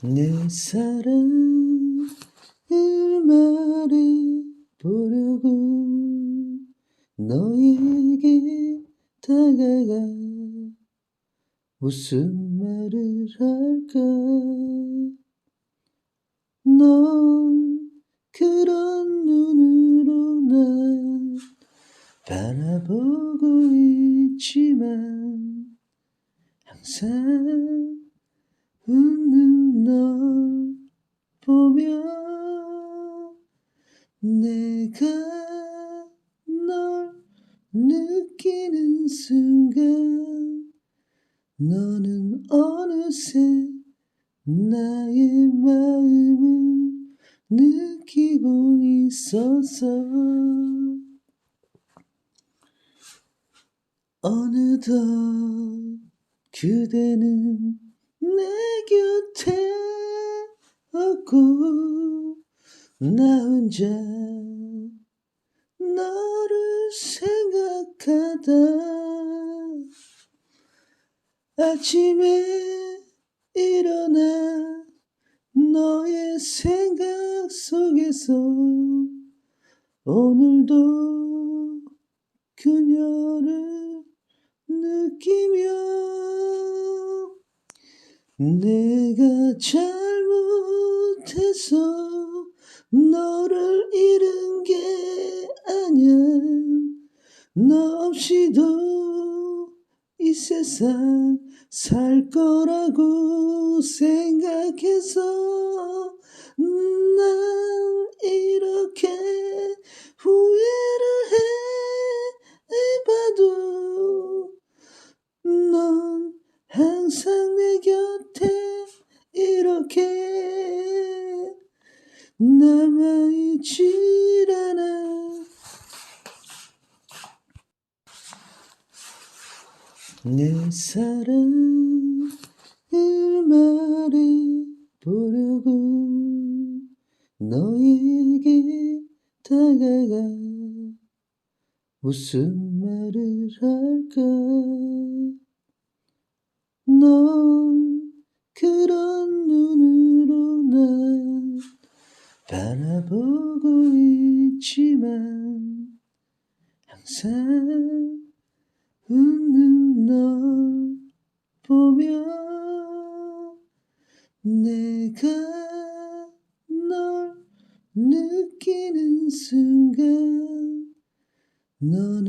내 사랑을 말해보려고 너에게 다가가 무슨 말을 할까? 넌 그런 눈으로 날 바라보고 있지만 항상 웃는 널 보며 내가 널 느끼는 순간 너는 어느새 나의 마음을 느끼고 있었어 어느덧 그대는 내 곁에 없고 나 혼자 너를 생각하다. 아침에 일어나 너의 생각 속에서 오늘도 그녀를 느끼며 내가 잘못해서 너를 잃은 게 아니야. 너 없이도 이 세상 살 거라고 생각해서 난 이렇게 후회를 해봐도 넌 항상 내 곁에 이렇게 남아있질 않아. 내 사랑을 말해보려고 너에게 다가가 무슨 말을 할까? 넌 그런 바라보고 있지만 항상 웃는 널 보며 내가 널 느끼는 순간 너